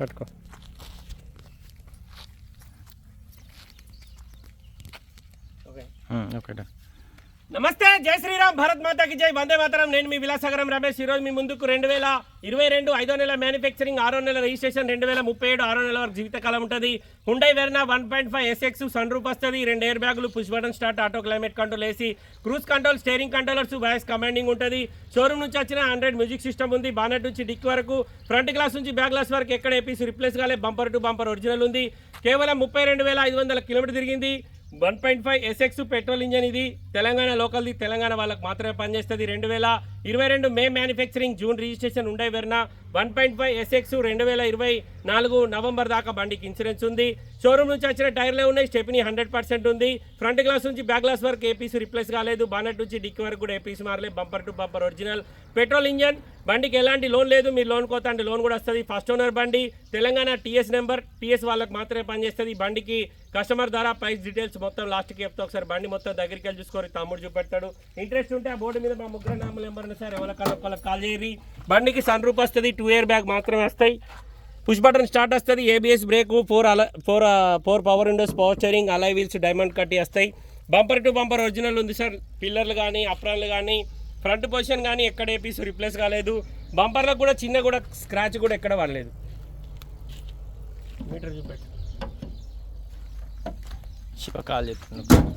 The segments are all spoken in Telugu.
పట్టుకో ఓకే డన్ నమస్తే జై శ్రీరామ్ భారత్ మాతాకి జై. వందే మాతరం. నేను మీ విలాసగరం రమేష్. ఈరోజు మీ ముందుకు రెండు వేల ఇరవై రెండు ఐదో నెల మ్యానుఫ్యాక్చరింగ్ ఆరో నెల రిజిస్ట్రేషన్ రెండు వేల ముప్పై ఏడు ఆరో నెల వరకు జీవితకాలం ఉంటుంది. Hyundai Verna one point five SX sunroof వస్తుంది. రెండు ఎయిర్ బ్యాగులు push button start auto climate control వేసి cruise control steering controllers voice commanding ఉంటుంది. షోరూమ్ నుంచి వచ్చిన హండ్రెడ్ మ్యూజిక్ సిస్టమ్ ఉంది. బానెట్ నుంచి డిక్ వరకు ఫ్రంట్ గ్లాస్ నుంచి బ్యాక్ గ్లాస్ వరకు ఎక్కడ ఏపీసీ రిప్లేస్ కాలే బంపర్ టు బంపర్ ఒరిజినల్ ఉంది. కేవలం ముప్పై రెండు వేల ఐదు వందల కిలోమీటర్ తిరిగింది. One point five SX petrol engine ఇది. తెలంగాణ లోకల్ది తెలంగాణ వాళ్ళకి మాత్రమే పనిచేస్తుంది. రెండు వేల ఇరవై రెండు మే మ్యానుఫ్యాక్చరింగ్ జూన్ రిజిస్ట్రేషన్ ఉండే Verna one point five SX రెండు వేల ఇరవై నాలుగు నవంబర్ దాకా బండికి ఇన్సూరెన్స్ ఉంది. షోరూమ్ నుంచి వచ్చిన టైర్లే ఉన్నాయి. స్టెప్ని హండ్రెడ్ పర్సెంట్ ఉంది. ఫ్రంట్ గ్లాస్ నుంచి బ్యాక్ గ్లాస్ వరకు ఏపీసీ రిప్లేస్ కాలేదు. బానెట్ నుంచి డిక్కి వరకు కూడా ఏపీసీ మారలేదు. Bumper to bumper original. Petrol engine బండికి ఎలాంటి లోన్ లేదు మీరు లోన్ కోత అంటే లోన్ కూడా వస్తుంది. ఫస్ట్ ఓనర్ బండి తెలంగాణ టీఎస్ నెంబర్ టీఎస్ వాళ్ళకి మాత్రమే పనిచేస్తుంది. బండికి కస్టమర్ ద్వారా ప్రైస్ డీటెయిల్స్ మొత్తం లాస్ట్కి చెప్తా ఒకసారి బండి మొత్తం దగ్గరికి వెళ్ళి చూసుకోరు తమ్ముడు చూపెడతాడు. ఇంట్రెస్ట్ ఉంటే ఆ బోర్డు మీద మా ముగ్గురు నామల నెంబర్ uh, ఉంది సార్ ఎవరికైనా ఒకళ్ళకి కాల్ చేయరు బండికి సన్ రూప్ వస్తుంది టూ ఇయర్ బ్యాగ్ మాత్రమే వస్తాయి. పుష్ బటన్ స్టార్ట్ వస్తుంది ఏబిఎస్ బ్రేక్ ఫోర్ అల four four power windows power steering alloy wheels diamond కట్టి వస్తాయి. బంపర్ టు బంపర్ ఒరిజినల్ ఉంది సార్. పిల్లర్లు కానీ అప్రాన్లు కానీ ఫ్రంట్ పొజిషన్ కానీ ఎక్కడ ఏ పీస్ రిప్లేస్ కాలేదు. బంపర్లకు కూడా చిన్న కూడా స్క్రాచ్ కూడా ఎక్కడ పడలేదు మీటర్ చూపెట్టు. శివ కాల్ చెప్తున్నాను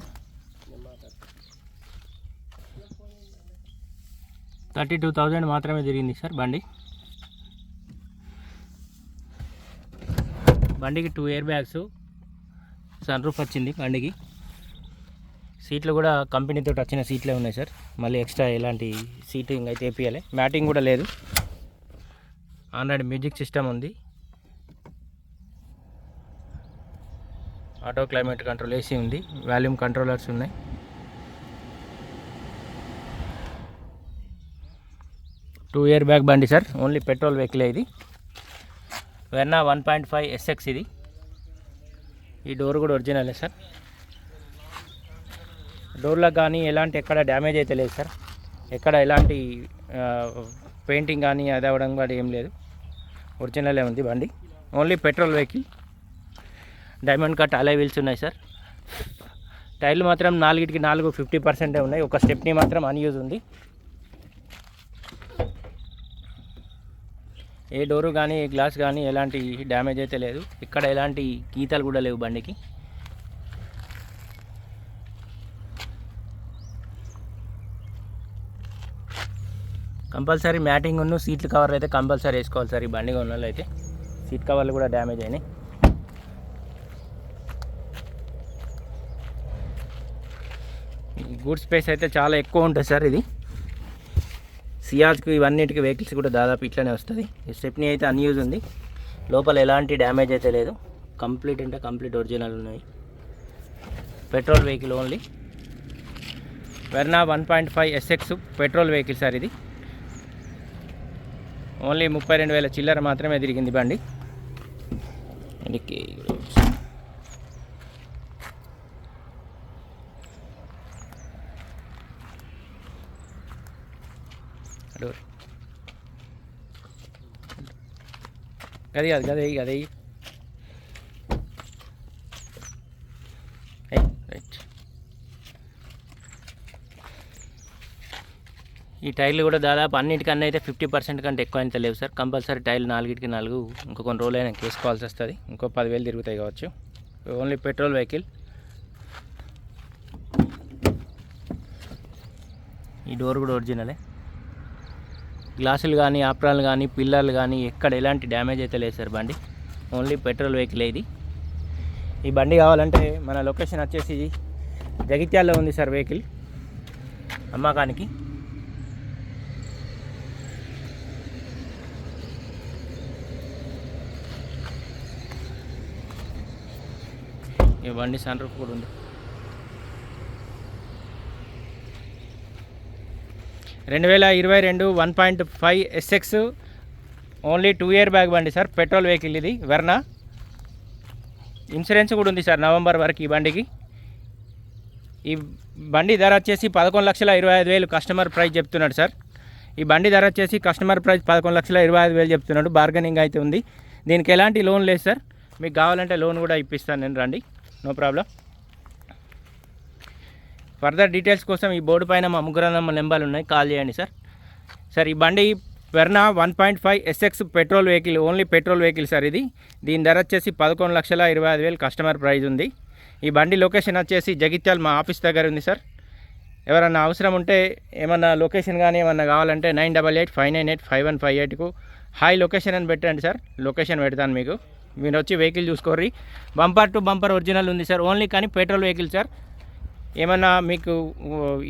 థర్టీ టూ థౌజండ్ మాత్రమే తిరిగింది సార్ బండి. బండికి two air bags sunroof వచ్చింది బండికి. సీట్లు కూడా కంపెనీతో వచ్చిన సీట్లే ఉన్నాయి సార్. మళ్ళీ ఎక్స్ట్రా ఎలాంటి సీటింగ్ అయితే వేపియాలి మ్యాటింగ్ కూడా లేదు. ఆండ్రాయిడ్ మ్యూజిక్ సిస్టమ్ ఉంది. ఆటో క్లైమేట్ కంట్రోల్ ఏసీ ఉంది. వాల్యూమ్ కంట్రోలర్స్ ఉన్నాయి. టూ ఇయర్ బ్యాగ్ బండి సార్. ఓన్లీ పెట్రోల్ వెహికలే ఇది. Verna one point five SX ఇది. ఈ డోర్ కూడా ఒరిజినలే సార్. డోర్లకు కానీ ఎలాంటి ఎక్కడ డ్యామేజ్ అయితే లేదు సార్. ఎక్కడ ఎలాంటి పెయింటింగ్ కానీ అది అవ్వడం కూడా ఏం లేదు. ఒరిజినలే ఉంది బండి. Only petrol vehicle. Diamond cut alloy wheels ఉన్నాయి సార్. టైర్లు మాత్రం నాలుగిటికి నాలుగు ఫిఫ్టీ పర్సెంటే ఉన్నాయి. ఒక స్టెప్ని మాత్రం అన్యూజ్ ఉంది. ఏ డోరు కానీ ఏ గ్లాస్ కానీ ఎలాంటి డ్యామేజ్ అయితే లేదు. ఇక్కడ ఎలాంటి గీతలు కూడా లేవు బండికి. కంపల్సరీ మ్యాటింగ్ ఉన్న సీట్లు కవర్లు అయితే కంపల్సరీ వేసుకోవాలి సార్. ఈ బండి ఉన్న అయితే సీట్ కవర్లు కూడా డ్యామేజ్ అయినాయి. గుడ్ స్పేస్ అయితే చాలా ఎక్కువ ఉంటుంది సార్ ఇది. సియాజ్కి ఇవన్నిటికి వెహికల్స్ కూడా దాదాపు ఇట్లనే వస్తుంది. ఈ స్టెప్ని అయితే అన్యూజ్ ఉంది. లోపల ఎలాంటి డ్యామేజ్ అయితే లేదు. కంప్లీట్ అంటే కంప్లీట్ ఒరిజినల్ ఉన్నాయి petrol vehicle only. Verna one point five SX petrol vehicle sir ఇది. ఓన్లీ ముప్పై రెండు వేల చిల్లర మాత్రమే తిరిగింది బండి. దీనికి డోర్ గది కాదు గదే గది రైట్ ఈ టైర్లు కూడా దాదాపు అన్నిటికన్నా అయితే ఫిఫ్టీ పర్సెంట్ కంటే ఎక్కువ అయితే లేవు సార్. కంపల్సరీ టైర్లు నాలుగిటికి నాలుగు ఇంకో కొన్ని రోజులు అయినా వేసుకోవాల్సి వస్తుంది. ఇంకో పదివేలు తిరుగుతాయి కావచ్చు. Only petrol vehicle. ఈ డోర్ కూడా ఒరిజినలే. గ్లాసులు కానీ ఆప్రాలు కానీ పిల్లర్లు కానీ ఎక్కడ ఎలాంటి డ్యామేజ్ అయితే లేదు సార్ బండి. ఓన్లీ పెట్రోల్ వెహికల్ ఇది. ఈ బండి కావాలంటే మన లొకేషన్ వచ్చేసి జగిత్యాల్లో ఉంది సార్ వెహికల్. అమ్మకానికి. ఈ బండి సెంటర్ కూడా ఉంది. రెండు వేల ఇరవై రెండు one point five SX only two air bag బండి సార్ పెట్రోల్ వెహికల్ ఇది. వెర్నా ఇన్సూరెన్స్ కూడా ఉంది సార్ నవంబర్ వరకు ఈ బండికి. ఈ బండి ధర వచ్చేసి పదకొండు లక్షల ఇరవై ఐదు వేలు కస్టమర్ ప్రైస్ చెప్తున్నాడు సార్ ఈ బండి ధర వచ్చేసి కస్టమర్ ప్రైస్ పదకొండు లక్షల ఇరవై ఐదు వేలు చెప్తున్నాడు. బార్గెనింగ్ అయితే ఉంది. దీనికి ఎలాంటి లోన్ లేదు సార్ మీకు కావాలంటే లోన్ కూడా ఇప్పిస్తాను నేను రండి. నో ప్రాబ్లం ఫర్దర్ డీటెయిల్స్ కోసం ఈ బోర్డు పైన మా ముగ్గురు నెంబర్లు ఉన్నాయి. కాల్ చేయండి సార్ సార్ ఈ బండి Verna one point five SX petrol vehicle only petrol vehicle sir ఇది. దీని ధర వచ్చేసి పదకొండు లక్షల ఇరవై ఐదు వేలు కస్టమర్ ప్రైజ్ ఉంది. ఈ బండి లొకేషన్ వచ్చేసి జగిత్యాల మా ఆఫీస్ దగ్గర ఉంది సార్ ఎవరన్నా అవసరం ఉంటే ఏమన్నా లొకేషన్ కానీ ఏమన్నా కావాలంటే nine double eight five nine eight five one five ఎయిట్కు. Hi location అని పెట్టండి సార్ లొకేషన్ పెడతాను మీకు. మీరు వచ్చి వెహికల్ చూసుకోర్రి. బంపర్ టు బంపర్ ఒరిజినల్ ఉంది సార్. ఓన్లీ కానీ పెట్రోల్ వెహికల్ సార్. ఏమన్నా మీకు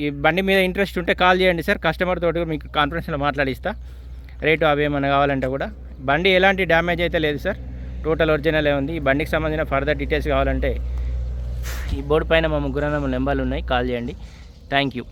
ఈ బండి మీద ఇంట్రెస్ట్ ఉంటే కాల్ చేయండి సార్. కస్టమర్ తోటి కూడా మీకు కాన్ఫరెన్స్లో మాట్లాడిస్తా. రేటు అవి ఏమన్నా కావాలంటే కూడా. బండి ఎలాంటి డ్యామేజ్ అయితే లేదు సార్. టోటల్ ఒరిజినలే ఉంది. ఈ బండికి సంబంధించిన ఫర్దర్ డీటెయిల్స్ కావాలంటే ఈ బోర్డు పైన మా ముగ్గురు నెంబర్లు ఉన్నాయి. కాల్ చేయండి. Thank you.